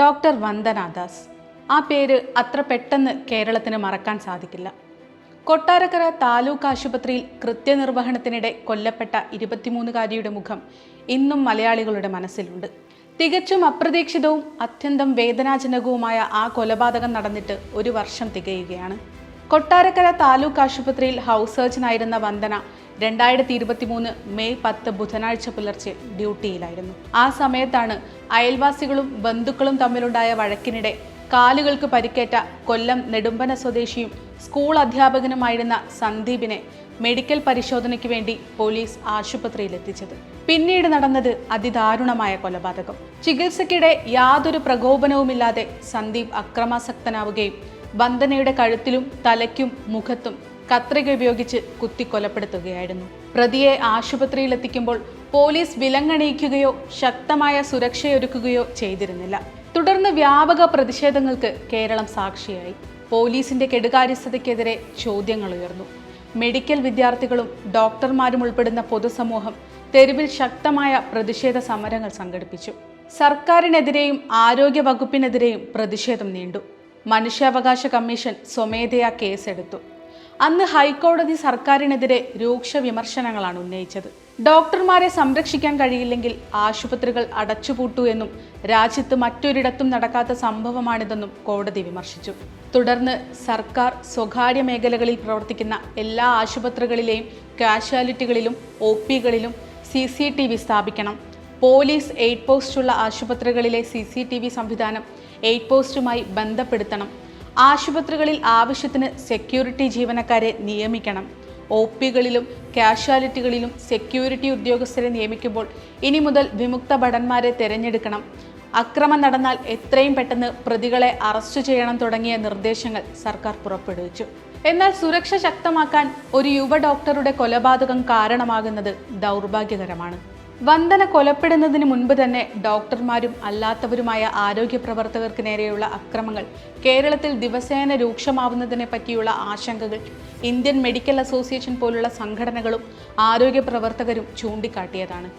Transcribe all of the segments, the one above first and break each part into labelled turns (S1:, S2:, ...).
S1: Doctor Vandana Das ആ പേര് അത്ര പെട്ടെന്ന് കേരളത്തിന് മറക്കാൻ സാധിക്കില്ല. കൊട്ടാരക്കര താലൂക്ക് ആശുപത്രിയിൽ കൃത്യനിർവഹണത്തിനിടെ കൊല്ലപ്പെട്ട ഇരുപത്തിമൂന്നുകാരിയുടെ മുഖം ഇന്നും മലയാളികളുടെ മനസ്സിലുണ്ട്. തികച്ചും അപ്രതീക്ഷിതവും അത്യന്തം വേദനാജനകവുമായ ആ കൊലപാതകം നടന്നിട്ട് ഒരു വർഷം തികയുകയാണ്. കൊട്ടാരക്കര താലൂക്ക് ആശുപത്രിയിൽ ഹൗസ് സർജനായിരുന്ന വന്ദന രണ്ടായിരത്തി ഇരുപത്തി മൂന്ന് മെയ് പത്ത് ബുധനാഴ്ച പുലർച്ചെ ഡ്യൂട്ടിയിലായിരുന്നു. ആ സമയത്താണ് അയൽവാസികളും ബന്ധുക്കളും തമ്മിലുണ്ടായ വഴക്കിനിടെ കാലുകൾക്ക് പരിക്കേറ്റ കൊല്ലം നെടുമ്പന സ്വദേശിയും സ്കൂൾ അധ്യാപകനുമായിരുന്ന സന്ദീപിനെ മെഡിക്കൽ പരിശോധനയ്ക്ക് വേണ്ടി പോലീസ് ആശുപത്രിയിൽ എത്തിച്ചത് പിന്നീട് നടന്നത് അതിദാരുണമായ കൊലപാതകം. ചികിത്സയ്ക്കിടെ യാതൊരു പ്രകോപനവുമില്ലാതെ സന്ദീപ് അക്രമാസക്തനാവുകയും വന്ദനയുടെ കഴുത്തിലും തലയ്ക്കും മുഖത്തും കത്രിക ഉപയോഗിച്ച് കുത്തി കൊലപ്പെടുത്തുകയായിരുന്നു പ്രതിയെ ആശുപത്രിയിൽ എത്തിക്കുമ്പോൾ പോലീസ് വിലങ്ങണിയിക്കുകയോ ശക്തമായ സുരക്ഷയൊരുക്കുകയോ ചെയ്തിരുന്നില്ല. തുടർന്ന് വ്യാപക പ്രതിഷേധങ്ങൾക്ക് കേരളം സാക്ഷിയായി. പോലീസിന്റെ കെടുകാര്യസ്ഥതയ്ക്കെതിരെ ചോദ്യങ്ങൾ ഉയർന്നു മെഡിക്കൽ വിദ്യാർത്ഥികളും ഡോക്ടർമാരും ഉൾപ്പെടുന്ന പൊതുസമൂഹം തെരുവിൽ ശക്തമായ പ്രതിഷേധ സമരങ്ങൾ സംഘടിപ്പിച്ചു. സർക്കാരിനെതിരെയും ആരോഗ്യ വകുപ്പിനെതിരെയും പ്രതിഷേധം നീണ്ടു. മനുഷ്യാവകാശ കമ്മീഷൻ സ്വമേധയാ കേസെടുത്തു. അന്ന് ഹൈക്കോടതി സർക്കാരിനെതിരെ രൂക്ഷ വിമർശനങ്ങളാണ് ഉന്നയിച്ചത്. ഡോക്ടർമാരെ സംരക്ഷിക്കാൻ കഴിയില്ലെങ്കിൽ ആശുപത്രികൾ അടച്ചുപൂട്ടു എന്നും രാജ്യത്ത് മറ്റൊരിടത്തും നടക്കാത്ത സംഭവമാണിതെന്നും കോടതി വിമർശിച്ചു. തുടർന്ന് സർക്കാർ സ്വകാര്യ മേഖലകളിൽ പ്രവർത്തിക്കുന്ന എല്ലാ ആശുപത്രികളിലെയും കാഷ്വാലിറ്റികളിലും ഒ പികളിലും സി സി ടി വി സ്ഥാപിക്കണം. പോലീസ് എയ്ഡ് പോസ്റ്റുള്ള ആശുപത്രികളിലെ സി സി ടി വി സംവിധാനം എയ്ഡ് പോസ്റ്റുമായി ബന്ധപ്പെടുത്തണം. ആശുപത്രികളിൽ ആവശ്യത്തിന് സെക്യൂരിറ്റി ജീവനക്കാരെ നിയമിക്കണം. ഒ പികളിലും കാഷ്വാലിറ്റികളിലും സെക്യൂരിറ്റി ഉദ്യോഗസ്ഥരെ നിയമിക്കുമ്പോൾ ഇനി മുതൽ വിമുക്ത ഭടന്മാരെ തിരഞ്ഞെടുക്കണം. അക്രമം നടന്നാൽ എത്രയും പെട്ടെന്ന് പ്രതികളെ അറസ്റ്റ് ചെയ്യണം തുടങ്ങിയ നിർദ്ദേശങ്ങൾ സർക്കാർ പുറപ്പെടുവിച്ചു. എന്നാൽ സുരക്ഷ ശക്തമാക്കാൻ ഒരു യുവ ഡോക്ടറുടെ കൊലപാതകം കാരണമാകുന്നത് ദൗർഭാഗ്യകരമാണ്. വന്ദന കൊലപ്പെടുന്നതിന് മുൻപ് തന്നെ ഡോക്ടർമാരും അല്ലാത്തവരുമായ ആരോഗ്യ പ്രവർത്തകർക്ക് നേരെയുള്ള അക്രമങ്ങൾ കേരളത്തിൽ ദിവസേന രൂക്ഷമാവുന്നതിനെ പറ്റിയുള്ള ആശങ്കകൾ ഇന്ത്യൻ മെഡിക്കൽ അസോസിയേഷൻ പോലുള്ള സംഘടനകളും ആരോഗ്യ പ്രവർത്തകരും ചൂണ്ടിക്കാട്ടിയതാണ്.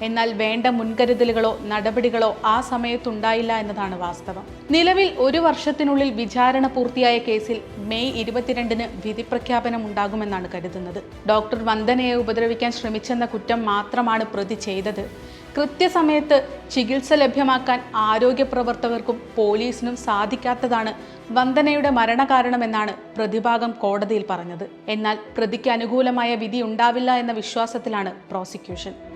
S1: എന്നാൽ വേണ്ട മുൻകരുതലുകളോ നടപടികളോ ആ സമയത്തുണ്ടായില്ല എന്നതാണ് വാസ്തവം. നിലവിൽ ഒരു വർഷത്തിനുള്ളിൽ വിചാരണ പൂർത്തിയായ കേസിൽ മെയ് ഇരുപത്തിരണ്ടിന് വിധി പ്രഖ്യാപനം ഉണ്ടാകുമെന്നാണ് കരുതുന്നത്. ഡോക്ടർ വന്ദനയെ ഉപദ്രവിക്കാൻ ശ്രമിച്ചെന്ന കുറ്റം മാത്രമാണ് പ്രതി ചെയ്തത്. കൃത്യസമയത്ത് ചികിത്സ ലഭ്യമാക്കാൻ ആരോഗ്യ പ്രവർത്തകർക്കും പോലീസിനും സാധിക്കാത്തതാണ് വന്ദനയുടെ മരണകാരണമെന്നാണ് പ്രതിഭാഗം കോടതിയിൽ പറഞ്ഞത്. എന്നാൽ പ്രതിക്ക് അനുകൂലമായ വിധി ഉണ്ടാവില്ല എന്ന വിശ്വാസത്തിലാണ് പ്രോസിക്യൂഷൻ.